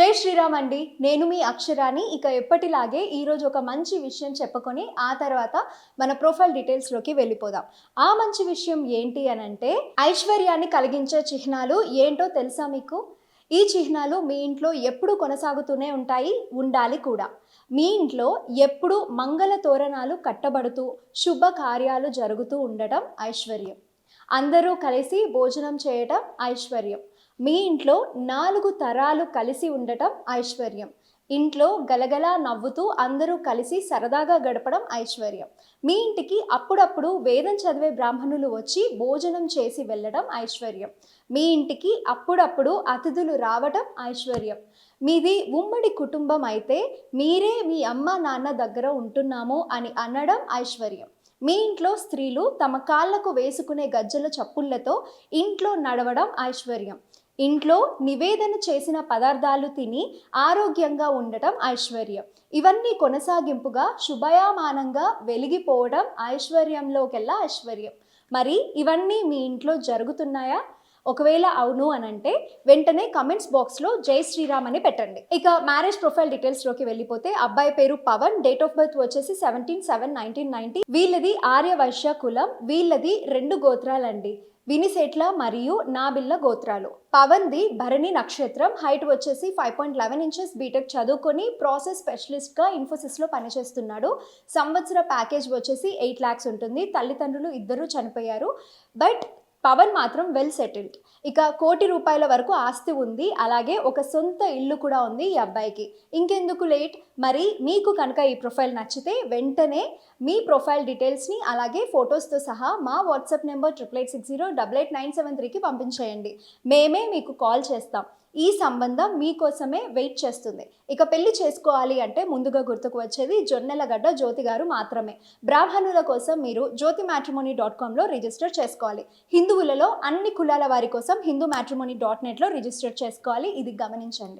జై శ్రీరామ్ అండి. నేను మీ అక్షరాని ఇక ఎప్పటిలాగే ఈరోజు ఒక మంచి విషయం చెప్పుకొని ఆ తర్వాత మన ప్రొఫైల్ డీటెయిల్స్లోకి వెళ్ళిపోదాం. ఆ మంచి విషయం ఏంటి అని అంటే ఐశ్వర్యాన్ని కలిగించే చిహ్నాలు ఏంటో తెలుసా మీకు? ఈ చిహ్నాలు మీ ఇంట్లో ఎప్పుడు కొనసాగుతూనే ఉంటాయి ఉండాలి కూడా. మీ ఇంట్లో ఎప్పుడు మంగళ తోరణాలు కట్టబడుతూ శుభ కార్యాలు జరుగుతూ ఉండటం ఐశ్వర్యం. అందరూ కలిసి భోజనం చేయటం ఐశ్వర్యం. మీ ఇంట్లో నాలుగు తరాలు కలిసి ఉండటం ఐశ్వర్యం. ఇంట్లో గలగలా నవ్వుతూ అందరూ కలిసి సరదాగా గడపడం ఐశ్వర్యం. మీ ఇంటికి అప్పుడప్పుడు వేదం చదివే బ్రాహ్మణులు వచ్చి భోజనం చేసి వెళ్ళడం ఐశ్వర్యం. మీ ఇంటికి అప్పుడప్పుడు అతిథులు రావటం ఐశ్వర్యం. మీది ఉమ్మడి కుటుంబం అయితే మీరే మీ అమ్మ నాన్న దగ్గర ఉంటున్నాము అని అనడం ఐశ్వర్యం. మీ ఇంట్లో స్త్రీలు తమ కాళ్ళకు వేసుకునే గజ్జల చప్పుళ్ళతో ఇంట్లో నడవడం ఐశ్వర్యం. ఇంట్లో నివేదన చేసిన పదార్థాలు తిని ఆరోగ్యంగా ఉండటం ఐశ్వర్యం. ఇవన్నీ కొనసాగింపుగా శుభయామానంగా వెలిగిపోవడం ఐశ్వర్యంలోకెల్లా ఐశ్వర్యం. మరి ఇవన్నీ మీ ఇంట్లో జరుగుతున్నాయా? ఒకవేళ అవును అని అంటే వెంటనే కమెంట్స్ బాక్స్లో జై శ్రీరామ్ అని పెట్టండి. ఇక మ్యారేజ్ ప్రొఫైల్ డీటెయిల్స్లోకి వెళ్ళిపోతే అబ్బాయి పేరు పవన్ డేట్ ఆఫ్ బర్త్ వచ్చేసి సెవెంటీన్ సెవెన్ నైన్టీన్ నైన్టీ వీళ్ళది ఆర్య వైశ్య కులం వీళ్ళది రెండు గోత్రాలండి. వినిసేట్ల మరియు నాబిల్ల గోత్రాలు. పవన్ది భరణి నక్షత్రం హైట్ వచ్చేసి five point eleven inches BTech చదువుకొని ప్రాసెస్ స్పెషలిస్ట్గా ఇన్ఫోసిస్లో పనిచేస్తున్నాడు. సంవత్సర ప్యాకేజ్ వచ్చేసి ఎయిట్ ల్యాక్స్ ఉంటుంది. తల్లిదండ్రులు ఇద్దరూ చనిపోయారు. బట్ పవన్ మాత్రం వెల్ సెటిల్డ్. ఇక కోటి రూపాయల వరకు ఆస్తి ఉంది. అలాగే ఒక సొంత ఇల్లు కూడా ఉంది ఈ అబ్బాయికి. ఇంకెందుకు లేట్? మరి మీకు కనుక ఈ ప్రొఫైల్ నచ్చితే వెంటనే మీ ప్రొఫైల్ డీటెయిల్స్ని అలాగే ఫొటోస్తో సహా మా WhatsApp number triple eight six zero double eight nine seven త్రీకి పంపించేయండి. మేమే మీకు కాల్ చేస్తాం. ఈ సంబంధం మీకోసమే వెయిట్ చేస్తుంది. ఇక పెళ్ళి చేసుకోవాలి అంటే ముందుగా గుర్తుకు వచ్చేది జొన్నెలగడ్డ జ్యోతి గారు మాత్రమే. బ్రాహ్మణుల కోసం మీరు జ్యోతి మ్యాట్రిమోనీ డాట్ కామ్లో రిజిస్టర్ చేసుకోవాలి. హిందువులలో అన్ని కులాల వారి కోసం హిందూ మ్యాట్రిమోనీ డాట్ నెట్లో రిజిస్టర్ చేసుకోవాలి. ఇది గమనించండి.